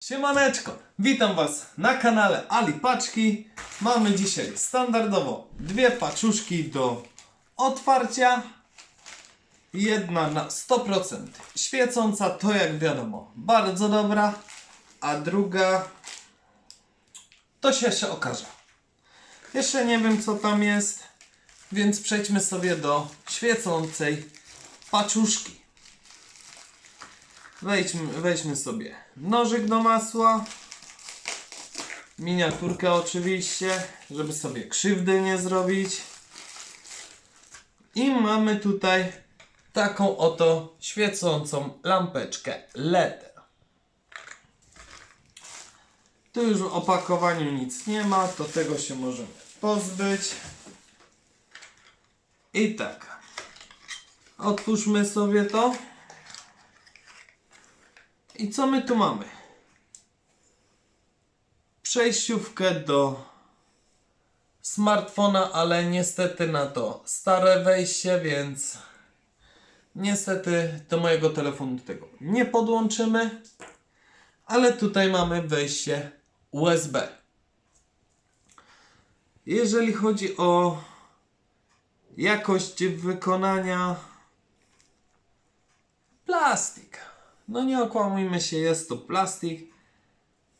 Siemaneczko, witam Was na kanale Ali Paczki. Mamy dzisiaj standardowo dwie paczuszki do otwarcia. Jedna na 100% świecąca, to jak wiadomo bardzo dobra, a druga to się jeszcze okaże. Jeszcze nie wiem co tam jest, więc przejdźmy sobie do świecącej paczuszki. Wejdźmy, weźmy sobie nożyk do masła. Miniaturkę oczywiście, żeby sobie krzywdy nie zrobić. I mamy tutaj taką oto świecącą lampeczkę LED. Tu już w opakowaniu nic nie ma, to tego się możemy pozbyć. I tak. Otwórzmy sobie to. I co my tu mamy? Przejściówkę do smartfona, ale niestety na to stare wejście, więc niestety do mojego telefonu tego nie podłączymy. Ale tutaj mamy wejście USB. Jeżeli chodzi o jakość wykonania, plastik. No nie okłamujmy się, jest to plastik,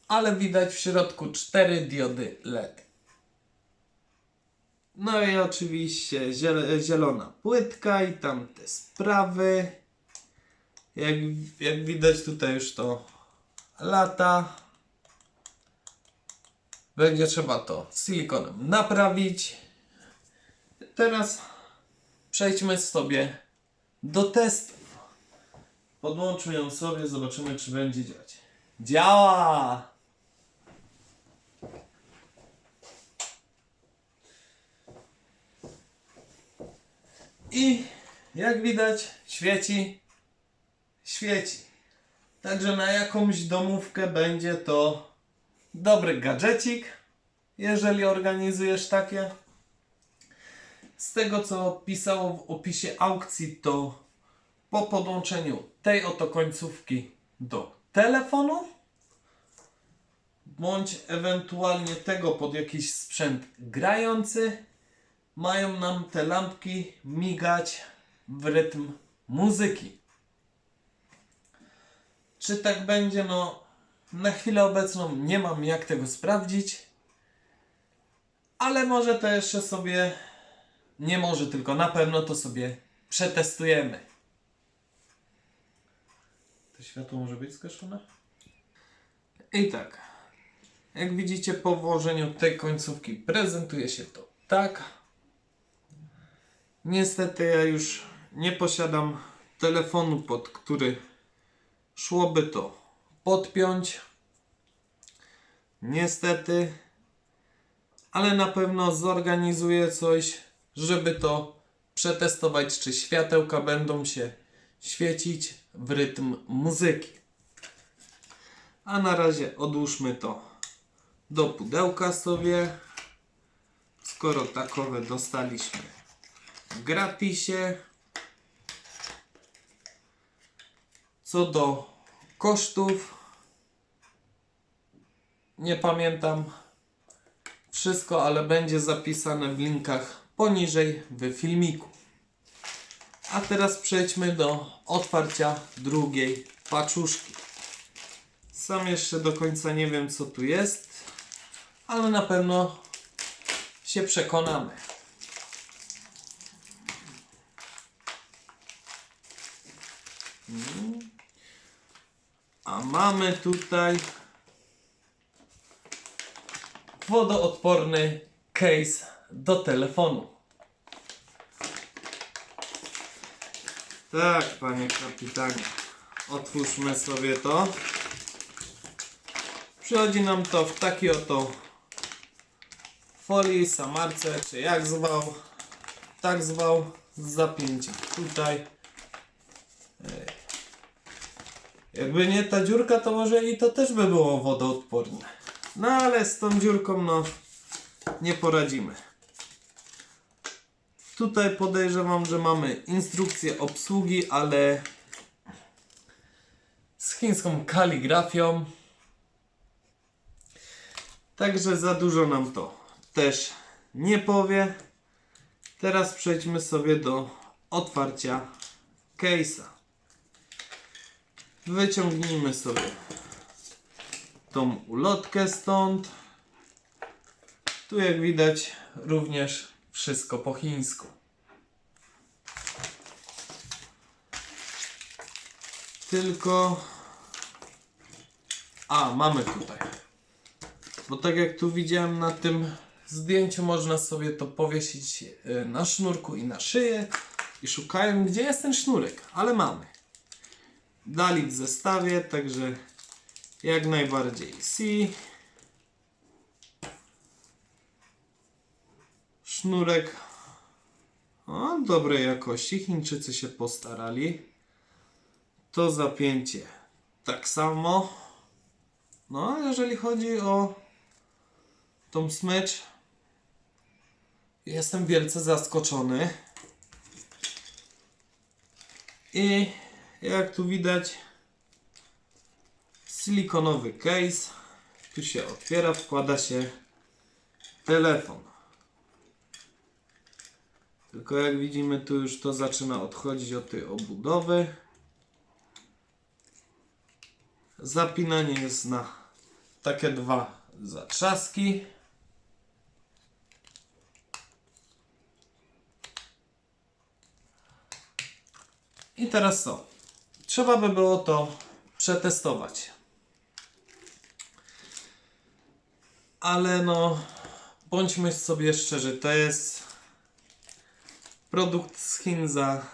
ale widać w środku cztery diody LED. No i oczywiście ziel- zielona płytka i tamte sprawy. Jak, jak widać tutaj już to lata. Będzie trzeba to silikonem naprawić. Teraz przejdźmy sobie do testów. Podłączmy ją sobie, zobaczymy czy będzie działać. Działa! I jak widać świeci, świeci. Także na jakąś domówkę będzie to dobry gadżecik, jeżeli organizujesz takie. Z tego co pisało w opisie aukcji, to po podłączeniu tej oto końcówki do telefonu bądź ewentualnie tego pod jakiś sprzęt grający mają nam te lampki migać w rytm muzyki. Czy tak będzie? No, na chwilę obecną nie mam jak tego sprawdzić, ale może to jeszcze sobie, nie może, tylko na pewno to sobie przetestujemy. To światło może być zgaszone? I tak. Jak widzicie po włożeniu tej końcówki prezentuje się to tak. Niestety ja już nie posiadam telefonu, pod który szłoby to podpiąć. Niestety. Ale na pewno zorganizuję coś, żeby to przetestować, czy światełka będą się świecić w rytm muzyki. A na razie odłóżmy to do pudełka sobie. Skoro takowe dostaliśmy w gratisie. Co do kosztów, nie pamiętam wszystko, ale będzie zapisane w linkach poniżej w filmiku. A teraz przejdźmy do otwarcia drugiej paczuszki. Sam jeszcze do końca nie wiem co tu jest, ale na pewno się przekonamy. Mm. A mamy tutaj wodoodporny case do telefonu. Tak, panie kapitanie. Otwórzmy sobie to. Przychodzi nam to w takiej oto folii, samarce, czy jak zwał, tak zwał, z zapięciem tutaj. Ej. Jakby nie ta dziurka, to może i to też by było wodoodporne. No ale z tą dziurką, no, nie poradzimy. Tutaj podejrzewam, że mamy instrukcję obsługi, ale z chińską kaligrafią. Także za dużo nam to też nie powie. Teraz przejdźmy sobie do otwarcia case'a. Wyciągnijmy sobie tą ulotkę stąd. Tu jak widać również wszystko po chińsku. Tylko... A, mamy tutaj. Bo tak jak tu widziałem na tym zdjęciu, można sobie to powiesić e, na sznurku i na szyję. I szukałem, gdzie jest ten sznurek, ale mamy. Dali w zestawie, także jak najbardziej C. Sznurek o, dobrej jakości. Chińczycy się postarali. To zapięcie tak samo. No, a jeżeli chodzi o tą smycz, jestem wielce zaskoczony. I jak tu widać, silikonowy case. Tu się otwiera, wkłada się telefon. Tylko jak widzimy, tu już to zaczyna odchodzić od tej obudowy. Zapinanie jest na takie dwa zatrzaski. I teraz co? Trzeba by było to przetestować. Ale no, bądźmy sobie szczerzy, to jest produkt z Chin za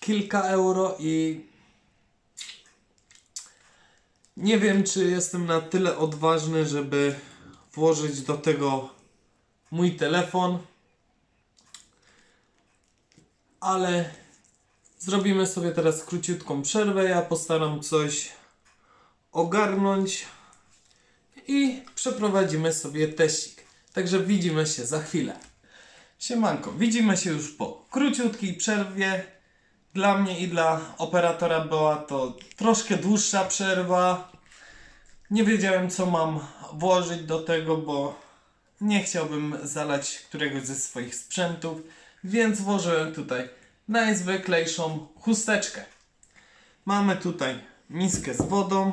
kilka euro i nie wiem, czy jestem na tyle odważny, żeby włożyć do tego mój telefon. Ale zrobimy sobie teraz króciutką przerwę. Ja postaram coś ogarnąć i przeprowadzimy sobie teścik. Także widzimy się za chwilę. Siemanko, widzimy się już po króciutkiej przerwie. Dla mnie i dla operatora była to troszkę dłuższa przerwa. Nie wiedziałem co mam włożyć do tego, bo nie chciałbym zalać któregoś ze swoich sprzętów, więc włożyłem tutaj najzwyklejszą chusteczkę. Mamy tutaj miskę z wodą.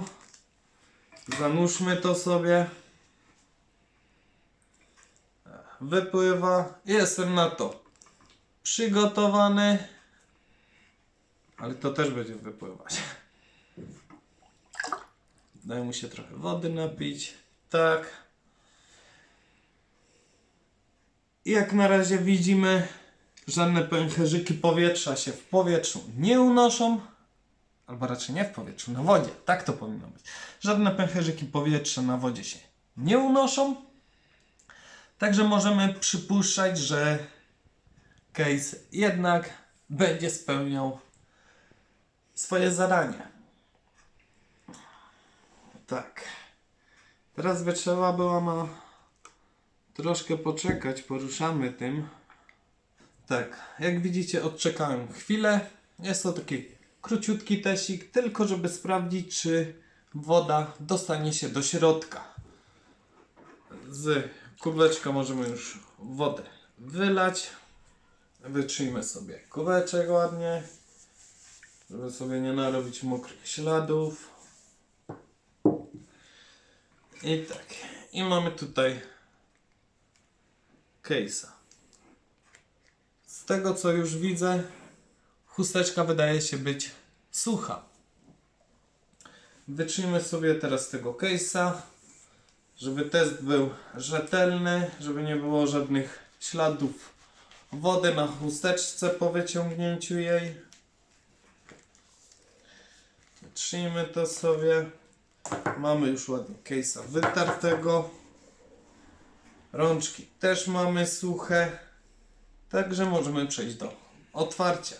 Zanurzmy to sobie wypływa. Jestem na to przygotowany. Ale to też będzie wypływać. Daj mu się trochę wody napić. Tak. I jak na razie widzimy, żadne pęcherzyki powietrza się w powietrzu nie unoszą. Albo raczej nie w powietrzu, na wodzie. Tak to powinno być. Żadne pęcherzyki powietrza na wodzie się nie unoszą. Także możemy przypuszczać, że case jednak będzie spełniał swoje zadanie. Tak. Teraz by trzeba było no, troszkę poczekać, poruszamy tym. Tak, jak widzicie odczekałem chwilę. Jest to taki króciutki tesik, tylko żeby sprawdzić, czy woda dostanie się do środka z kubeczka możemy już wodę wylać. Wytrzyjmy sobie kubeczek ładnie, żeby sobie nie narobić mokrych śladów. I tak. I mamy tutaj case'a. Z tego co już widzę, chusteczka wydaje się być sucha. Wytrzyjmy sobie teraz tego case'a żeby test był rzetelny, żeby nie było żadnych śladów wody na chusteczce po wyciągnięciu jej. Wytrzyjmy to sobie. Mamy już ładnie case'a wytartego. Rączki też mamy suche. Także możemy przejść do otwarcia.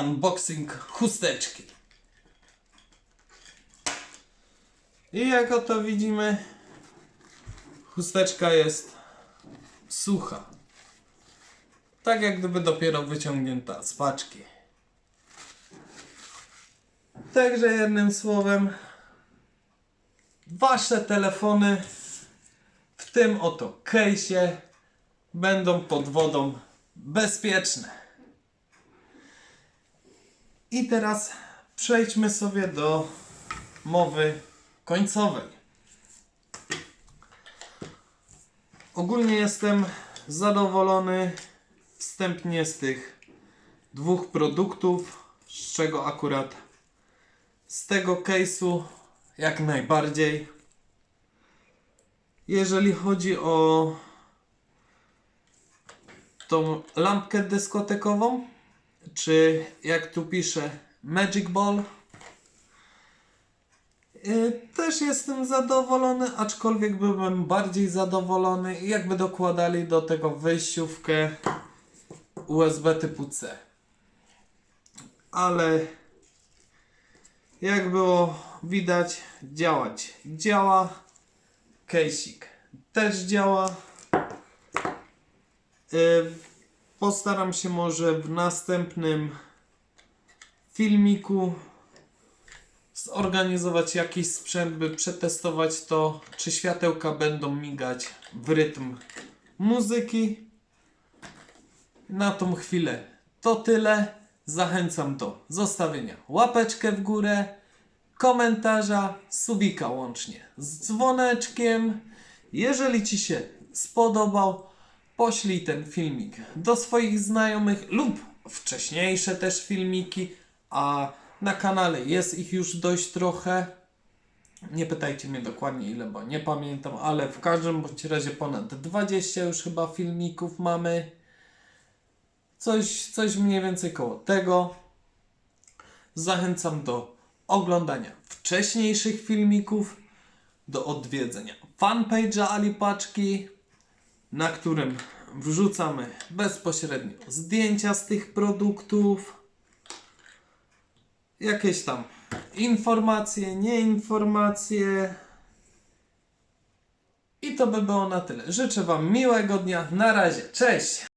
Unboxing chusteczki. I jak oto widzimy, chusteczka jest sucha. Tak jak gdyby dopiero wyciągnięta z paczki. Także jednym słowem, wasze telefony w tym oto case'ie będą pod wodą bezpieczne. I teraz przejdźmy sobie do mowy końcowej. Ogólnie jestem zadowolony wstępnie z tych dwóch produktów, z czego akurat z tego case'u jak najbardziej. Jeżeli chodzi o tą lampkę dyskotekową, czy jak tu pisze Magic Ball, też jestem zadowolony, aczkolwiek byłbym bardziej zadowolony, jakby dokładali do tego wejściówkę USB typu C. Ale jak było widać, działać działa. Kejsik też działa. Y, Postaram się może w następnym filmiku zorganizować jakiś sprzęt, by przetestować to, czy światełka będą migać w rytm muzyki. Na tą chwilę to tyle. Zachęcam do zostawienia łapeczkę w górę, komentarza, subika łącznie z dzwoneczkiem. Jeżeli Ci się spodobał, poślij ten filmik do swoich znajomych lub wcześniejsze też filmiki, a na kanale jest ich już dość trochę. Nie pytajcie mnie dokładnie ile, bo nie pamiętam, ale w każdym bądź razie ponad 20 już chyba filmików mamy. Coś, coś mniej więcej koło tego. Zachęcam do oglądania wcześniejszych filmików, do odwiedzenia fanpage'a Alipaczki, na którym wrzucamy bezpośrednio zdjęcia z tych produktów, jakieś tam informacje, nieinformacje. I to by było na tyle. Życzę Wam miłego dnia. Na razie. Cześć!